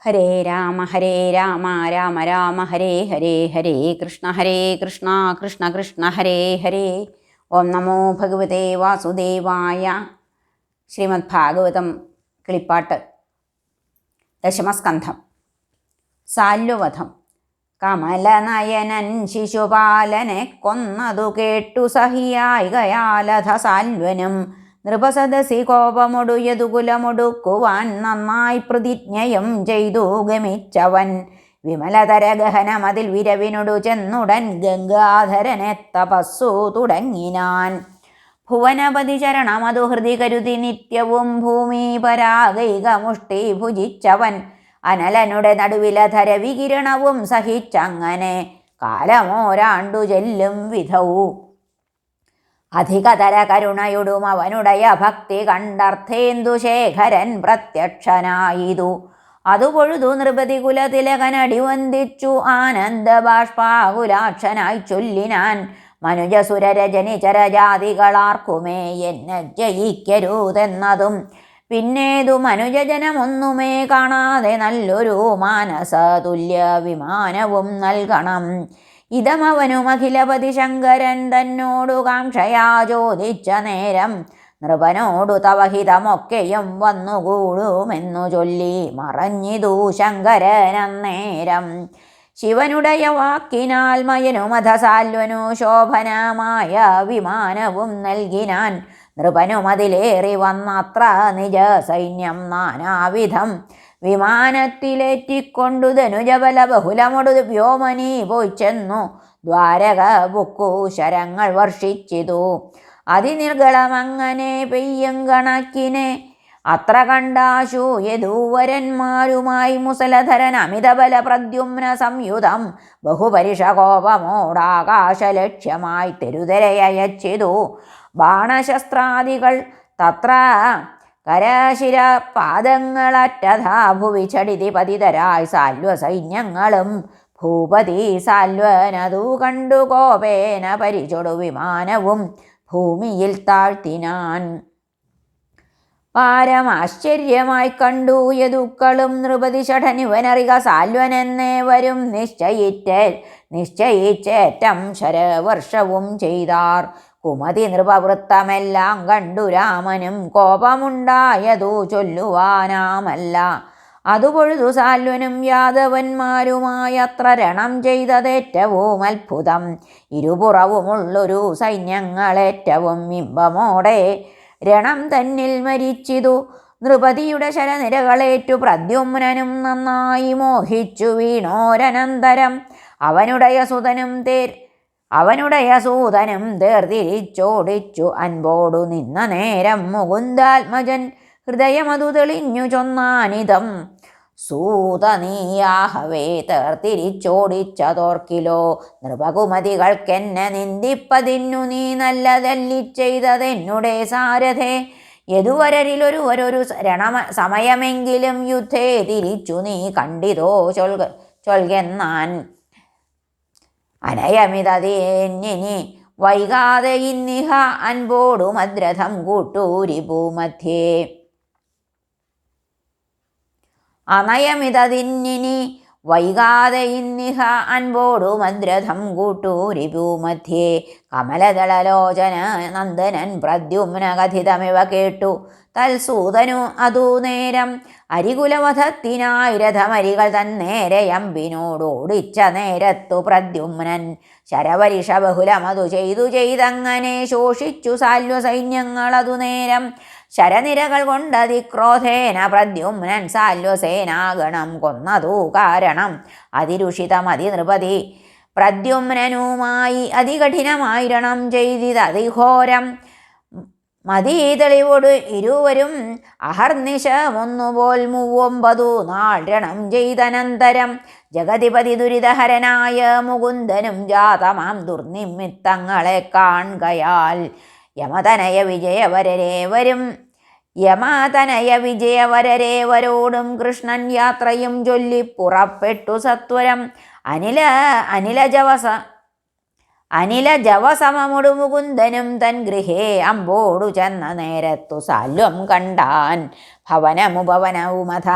ഹരേ രാമ ഹരേ രാമ രാമ രാമ ഹരേ ഹരേ ഹരേ കൃഷ്ണ ഹരേ കൃഷ്ണ കൃഷ്ണ കൃഷ്ണ ഹരേ ഹരേ. ഓം നമോ ഭഗവതേ വാസുദേവായ. ശ്രീമദ് ഭാഗവതം കിളിപ്പാട്ട്. ദശമസ്കന്ധം. സാല്വവധം. കമലനയനൻ ശിശുപാലനെ കൊന്നതു കേട്ടു സഹിയായികയാലധ സാൽവനും നൃപസദസി കോപമൊടു യതുകുലമൊടുക്കുവാൻ നന്നായി പ്രതിജ്ഞയും ചെയ്തു ഗമിച്ചവൻ. വിമലതര ഗഹനമതിൽ വിരവിനൊടു ചെന്നുടൻ ഗംഗാധരനെ തപസ്സു തുടങ്ങിനാൻ. ഭുവനപതി ചരണമതു ഹൃദി കരുതി നിത്യവും ഭൂമി പരാഗൈക മുഷ്ടി ഭുജിച്ചവൻ. അനലനുടെ നടുവിലധര വികിരണവും സഹിച്ചങ്ങനെ കാലമോരാണ്ടു ചെല്ലും വിധവും അധികതര കരുണയുടും അവനുടയ ഭക്തി കണ്ടർത്ഥേന്ദു ശേഖരൻ പ്രത്യക്ഷനായിതു. അതുപൊഴുതു നൃപതി കുലതിലകൻ വന്ദിച്ചു ആനന്ദ ബാഷ്പാകുലാക്ഷനായി ചൊല്ലിനാൻ. മനുജസുരരജനി ചരജാതികളാർക്കുമേ എന്നെ ജയിക്കരുതെന്നതും പിന്നേതു മനുജജനമൊന്നുമേ കാണാതെ നല്ലൊരു മാനസതുല്യ വിമാനവും നൽകണം. ഇതമവനും അഖിലപതി ശങ്കരൻ തന്നോടു കാംക്ഷയാ ചോദിച്ച നേരം നൃപനോടു തവഹിതമൊക്കെയും വന്നുകൂടുമെന്നു ചൊല്ലി മറഞ്ഞിതു ശങ്കരനന്നേരം. ശിവനുടയ വാക്കിനാൽ മയനുമധസാൽവനു ശോഭനമായ വിമാനവും നൽകിനാൻ നൃപനുമതിലേറി വന്നത്ര നിജ സൈന്യം നാനാവിധം. വിമാനത്തിലേറ്റിക്കൊണ്ടു ധനുജബല ബഹുലമൊടു വ്യോമനി പോയി ചെന്നു. ദ്വാരക ബുക്കു ശരങ്ങൾ വർഷിച്ചിതു. അതിനിർഗളമങ്ങനെ പെയ്യം കണക്കിനെ. അത്ര കണ്ടാശു യദൂവരന്മാരുമായി മുസലധരൻ അമിതബല പ്രദ്യുമ്ന സംയുതം ബഹുപരിഷ കോപമോടാകാശലക്ഷ്യമായി തെരുതരയച്ചിതു ബാണശസ്ത്രാദികൾ തത്ര കരാശിര പാദങ്ങളറ്റഥാ ഭുവി ചടിതി പതിതരായി സാൽവ സൈന്യങ്ങളും ഭൂപതി സാൽവനതു കണ്ടു കോപേന പരിചൊടു വിമാനവും ഭൂമിയിൽ താഴ്ത്തിനാൻ. പാരമാശ്ചര്യമായി കണ്ടു യദുക്കളും നൃപതി ഷഠനിവനറിക സാൽവനെന്നേവരും നിശ്ചയിച്ച നിശ്ചയിച്ചേറ്റം ശരവർഷവും ചെയ്താർ. കുമതി നൃപവൃത്തമെല്ലാം കണ്ടു രാമനും കോപമുണ്ടായതു ചൊല്ലുവാനാമല്ല. അതുപൊഴുതു സാൽവനും യാദവന്മാരുമായത്ര രണം ചെയ്തതേറ്റവും അത്ഭുതം. ഇരുപുറവുമുള്ളൊരു സൈന്യങ്ങളേറ്റവും ഇമ്പമോടെ രണം തന്നിൽ മരിച്ചിതു. നൃപതിയുടെ ശരനിരകളേറ്റു പ്രദ്യുമ്നനും നന്നായി മോഹിച്ചു വീണോരനന്തരം. അവനുടയ സുതനും തേർ അവനുടയ സൂതനും തേർതിരിച്ചോടിച്ചു അൻപോടു നിന്ന നേരം മുകുന്ദാത്മജൻ ഹൃദയമതു തെളിഞ്ഞു ചൊന്നാനിതം. സൂതനീയാഹവേ തേർത്തിരിച്ചോടിച്ചതോർക്കിലോ നൃപകുമതികൾക്കെന്നെ നിന്ദിപ്പതിന്നു നീ നല്ലതല്ലി ചെയ്തതെന്നുടെ സാരഥേ. യതുവരരിലൊരുവരൊരു രണമ സമയമെങ്കിലും യുദ്ധേ തിരിച്ചു നീ കണ്ടിതോ ചൊൽക ചൊൽകെന്നാൻ. അനയമിതേന്യനി വൈകാതെ ഇന്നിഹ അൻപോടു മദ്രഥം കൂട്ടൂരി ഭൂമധ്യേ. അനയമിതതിന്നിനി വൈകാതെ ഇന്നിഹ അൻപോടു മദ്രഥം കൂട്ടൂരി ഭൂമധ്യേ. കമലദളലോചന നന്ദനൻ പ്രദ്യുമ്ന കഥിതമിവ കേട്ടു. തൽസൂതനു അതു നേരം. അരികുലവധത്തിനായി രഥമരികൾ തന്നേരയമ്പിനോടോടിച്ച നേരത്തു പ്രദ്യുമ്നൻ ശരവരിഷ ബഹുലമതു ചെയ്തു ചെയ്തങ്ങനെ ശോഷിച്ചു സാല്വ സൈന്യങ്ങളതു നേരം. ശരനിരകൾ കൊണ്ടതിക്രോധേന പ്രദ്യുമ്നൻ സാല്വസേനാഗണം കൊന്നതു കാരണം. അതിരുഷിതമതി നൃപതി പ്രദ്യുമ്നനുമായി അതികഠിനമായിരണം ചെയ്തിതതിഘോരം. മതി തെളിവോട് ഇരുവരും അഹർനിശമൊന്നുപോൽ മൂവൊമ്പതു നാൾ ചെയ്തനന്തരം ജഗതിപതി ദുരിതഹരനായ മുകുന്ദനും ജാതമാം ദുർനിമിത്തങ്ങളെ കാൺകയാൽ യമതനയ വിജയവരരേവരും യമതനയ വിജയവരരേവരോടും കൃഷ്ണൻ യാത്രയും ചൊല്ലി പുറപ്പെട്ടു സത്വരം. അനില അനിലജവസ അനില ജവസമമുടു മുകുന്ദനും തൻ ഗൃഹേ അമ്പോടു ചെന്ന നേരത്തു സാല്വം കണ്ടാൻ ഭവനമുപവനവുമഥ.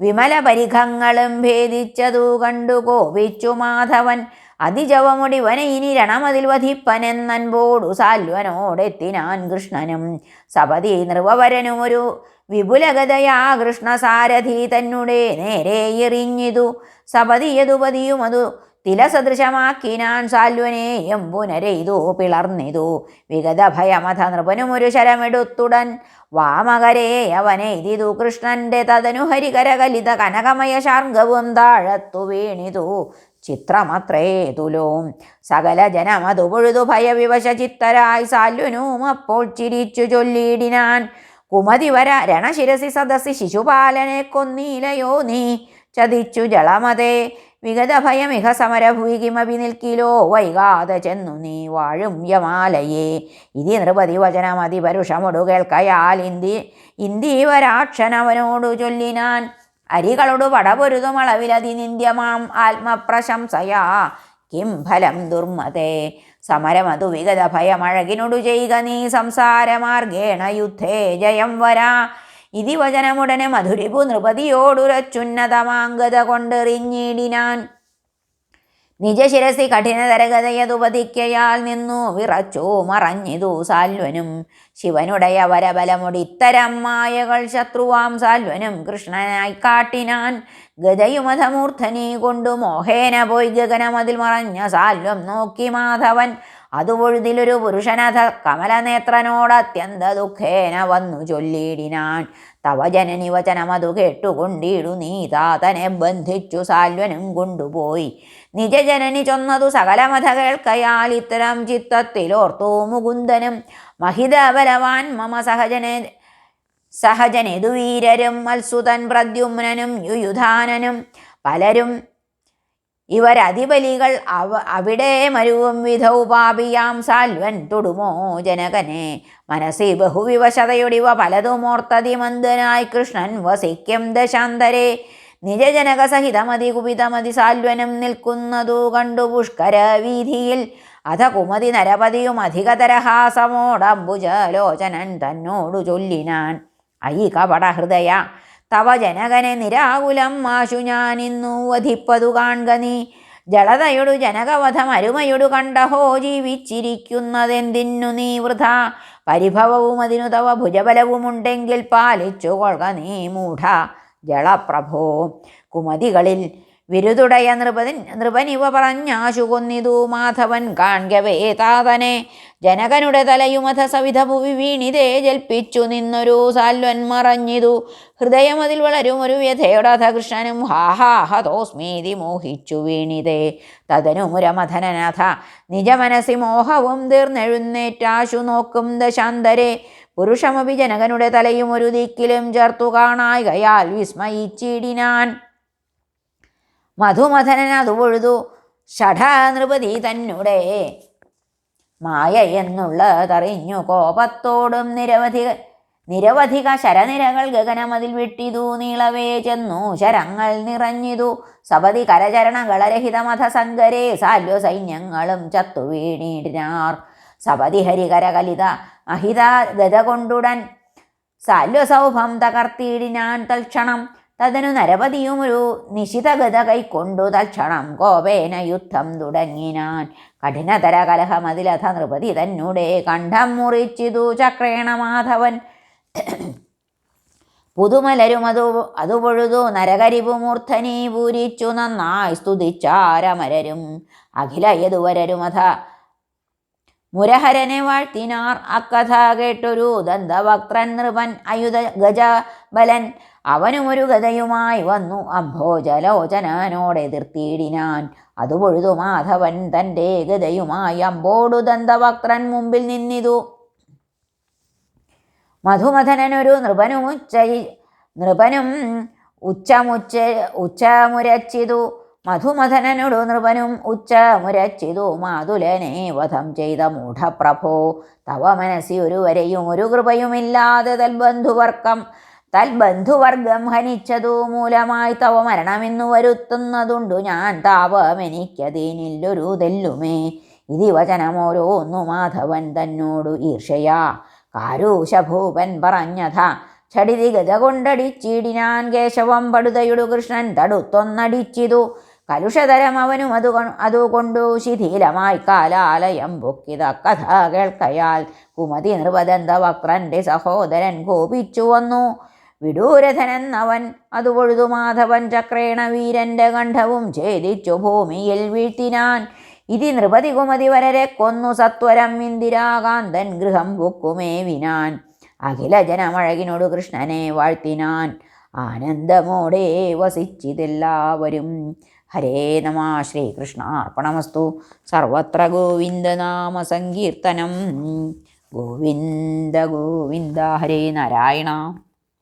വിമല പരിഖങ്ങളും ഭേദിച്ചതു കണ്ടു കോപിച്ചു മാധവൻ. അതിജവമുടിവനെ ഇനി രണമതിൽ വധിപ്പനെന്നൻപോടു സാൽവനോടെത്തിനാൻ കൃഷ്ണനും സപതി നൃവവരനും ഒരു വിപുലഗതയാ കൃഷ്ണസാരഥി തന്നുടേ നേരെ എറിഞ്ഞിതു. സപതിയതുപതിയും അതു തിലസദൃശമാക്കിനാൻ സാൽവനെയും പുനരെയ്തു പിളർന്നിതു. വിഗത ഭയമഥ നൃപനുമൊരു ശരമെടുത്തുടൻ വാമകരെ അവനെയ്തിതു. കൃഷ്ണന്റെ തതനു ഹരികരകലിത കനകമയ ശാർഗവും താഴത്തു വീണിതു. ചിത്രമത്രേ തുലോം. സകല ജനമതു പൊഴുതു ഭയവിവശ ചിത്തരായി സാല്വനും അപ്പോൾ ചിരിച്ചു ചൊല്ലിയിടിനാൻ. കുമതി വര രണശിരസി സദസ്സി ശിശുപാലനെ കൊന്നീലയോ നീ? ചതിച്ചു ജളമതേ വിഗത സമരഭൂയി കിമപി നിൽക്കിലോ വൈകാതെ ചെന്നു നീ വാഴും യമാലയേ. ഇതി നൃപതി വചനമതി പരുഷമൊടു കേൾക്കയാൽ ഇന്ദി ഇന്ദീവരാക്ഷനവനോടു ചൊല്ലിനാൻ. അരികളോട് പടപൊരുതും അളവിലതി നിന്ദ്യമാം ആത്മപ്രശംസയാ. കിം ഫലം ദുർമതേ. സമരമതു വിഗതഭയമഴകിനൊടു ചെയ്യുക നീ സംസാരമാർഗേണ യുദ്ധേ ജയം വരാ. ഇതി വചനമുടനെ മധുരിപു നൃപതിയോടുരച്ചുന്നതമാങ്കത കൊണ്ടെറിഞ്ഞിടിനാൻ. നിജശിരസി കഠിനതരഗതയതുപതിക്കയാൽ നിന്നു വിറച്ചു മറഞ്ഞിതു സാൽവനും. ശിവനുടയ വരബലമുടിത്തരം മായകൾ ശത്രുവാം സാൽവനും കൃഷ്ണനായി കാട്ടിനാൻ. ഗതയുമധമൂർധനി കൊണ്ടു മോഹേന പോയി ഗഗനമതിൽ മറഞ്ഞ സാൽവം നോക്കി മാധവൻ. അതുപൊഴുതിലൊരു പുരുഷനഥ കമലനേത്രനോട് അത്യന്ത ദുഃഖേന വന്നു ചൊല്ലിയിടിനാൻ. തവ ജനനി വചനമതു കേട്ടുകൊണ്ടിടു നീ താതനെ ബന്ധിച്ചു സാൽവനും കൊണ്ടുപോയി. നിജജനനി ചൊന്നതു സകലമഥ കേൾക്കയാൽ ഇത്തരം ചിത്തത്തിലോർത്തു മുകുന്ദനും മഹിതബലവാൻ മമ സഹജനെ സഹജനെതുവീരരും മത്സുതൻ പ്രദ്യുമ്നനും യുയുധാനനും പലരും ഇവരതിബലികൾ അവ അവിടെ മരുവും വിധൗപാപിയാം സാൽവൻ തൊടുമോ ജനകനെ? മനസ്സി ബഹുവിവശതയൊടിവ മന്ദനായി കൃഷ്ണൻ വസിക്കും ദശാന്തരെ. നിജജനക സഹിതമതി കുപിതമതി സാൽവനും നിൽക്കുന്നതു കണ്ടു പുഷ്കര വീതിയിൽ അധ കുമതി നരപതിയും അധികതരഹാസമോടംബുജലോചനൻ തന്നോടു ചൊല്ലിനാൻ. അയി കപട ഹൃദയ തവ ജനകനെ നിരാകുലം മാശു ഞാനിന്നു വധിപ്പതു കാൺക നീ. ജളതയൊടു ജനകവധം അരുമയൊടു കണ്ടഹോ ജീവിച്ചിരിക്കുന്നതെന്തിന്നു നീ വൃഥ. പരിഭവവും അതിനു തവ ഭുജബലവുമുണ്ടെങ്കിൽ പാലിച്ചു കൊള്ളുക നീ മൂഢ. ജളപ്രഭോ കുമതികളിൽ വിരുതുടയ നൃപതി നൃപനിവ പറഞ്ഞാശു കൊന്നിതു മാധവൻ കാൺകവേ താതനെ. ജനകനുടെ തലയുമഥ സവിധ ഭുവി വീണിതേ ജൽപ്പിച്ചു നിന്നൊരു സാൽവൻ മറഞ്ഞിതു. ഹൃദയമതിൽ വളരും ഒരു വ്യഥയോടഥ കൃഷ്ണനും ഹാഹാഹതോസ്മീതി മോഹിച്ചു വീണിതേ. തതനു മുരമഥനനാഥ നിജമനസി മോഹവും തീർന്നെഴുന്നേറ്റാശു നോക്കും ദശാന്തരെ. പുരുഷമപി ജനകനുടെ തലയും ഒരു ദിക്കിലും ചേർത്തു കാണായികയാൽ വിസ്മയിച്ചിടിനാൻ. മധുമഥനൻ അതു പൊഴുതു ഷഠാനൃപതി തന്നുടെ. മായ എന്നുള്ളതറിഞ്ഞു കോപത്തോടും നിരവധി നിരവധിക ശരനിരകൾ ഗഗനമതിൽ വിട്ടിതു. നീളവേ ചെന്നു ശരങ്ങൾ നിറഞ്ഞിതു. സപതി കരചരണകളരഹിതമഥ സങ്കരേ സാല്വ സൈന്യങ്ങളും ചത്തു വീണിടിനാർ സപതി ഹരികരകലിത അഹിത ഗത കൊണ്ടുടൻ സാല്വസൗഭം തകർത്തിയിടിനാൻ തൽക്ഷണം തതനു നരപതിയും ഒരു നിശിതഗത കൈക്കൊണ്ടു തൽക്ഷണം കോപേന യുദ്ധം തുടങ്ങിനാൻ. കഠിനതര കലഹം അതിലഥ നൃപതി തന്നുടെ കണ്ഠം മുറിച്ചിതു ചക്രേണ മാധവൻ. പുതുമലരും അതു അതുപൊഴുതു നരകരിപു മൂർധനി പൂരിച്ചു നന്നായി സ്തുതിച്ചാരമരരും അഖില യതുവരരുമഥ മുരഹരനെ വാഴ്ത്തിനാർ. അക്കഥ കേട്ടൊരു ദന്തവക്ത്രൻ നൃപൻ. അയുധ ഗജബലൻ അവനുമൊരു ഗതയുമായി വന്നു. അംഭോജലോചനോടെതിർത്തിയിടിനാൻ അത് പൊഴുതു മാധവൻ തന്റെ ഗതയുമായി അമ്പോടു ദന്തവക്രൻ മുമ്പിൽ നിന്നിതു. മധുമഥനനൊരു നൃപനുമുച്ച നൃപനും ഉച്ചമുച്ച ഉച്ചമുരച്ചിതു. മധുമഥനനൊടു നൃപനും ഉച്ചമുരച്ചിതു. മാതുലനെ വധം ചെയ്ത മൂഢപ്രഭോ. തവ മനസ്സി ഒരുവരെയും ഒരു കൃപയുമില്ലാതെ തൽബന്ധുവർക്കം തൽബന്ധുവർഗം ഹനിച്ചതു മൂലമായി തവ മരണമെന്നു വരുത്തുന്നതുണ്ടു. ഞാൻ താപം എനിക്കതിനില്ലൊരു തെല്ലുമേ. ഇതി വചനമോരോന്നു മാധവൻ തന്നോടു ഈർഷയാ. കാരൂശഭൂപൻ പറഞ്ഞഥ ചടിതി ഗത കൊണ്ടടിച്ചിടിനാൻ കേശവം പടുതയുടു കൃഷ്ണൻ തടുത്തൊന്നടിച്ചിതു. കലുഷതരം അവനും അതു അതുകൊണ്ടു ശിഥിലമായി കാലാലയം പൊക്കിത കഥ കേൾക്കയാൽ കുമതി നിർവദന്ത വക്രന്റെ സഹോദരൻ കോപിച്ചു വന്നു വിഡൂരഥനെന്നവൻ അതുപൊഴുതു മാധവൻ ചക്രേണ വീരന്റെ കണ്ഠവും ഛേദിച്ചു ഭൂമിയിൽ വീഴ്ത്തിനാൻ. ഇതി നൃപതി കുമതി വരരെ കൊന്നു സത്വരം ഇന്ദിരാകാന്തൻ ഗൃഹം പൊക്കുമേവിനാൻ അഖില ജനമഴകിനോട് കൃഷ്ണനെ വാഴ്ത്തിനാൻ. ആനന്ദമോടെ വസിച്ചിതെല്ലാവരും. ഹരേ നമ ശ്രീകൃഷ്ണ അർപ്പണമസ്തു സർവത്ര ഗോവിന്ദനാമ സങ്കീർത്തനം ഗോവിന്ദ ഗോവിന്ദ ഹരേ നാരായണ.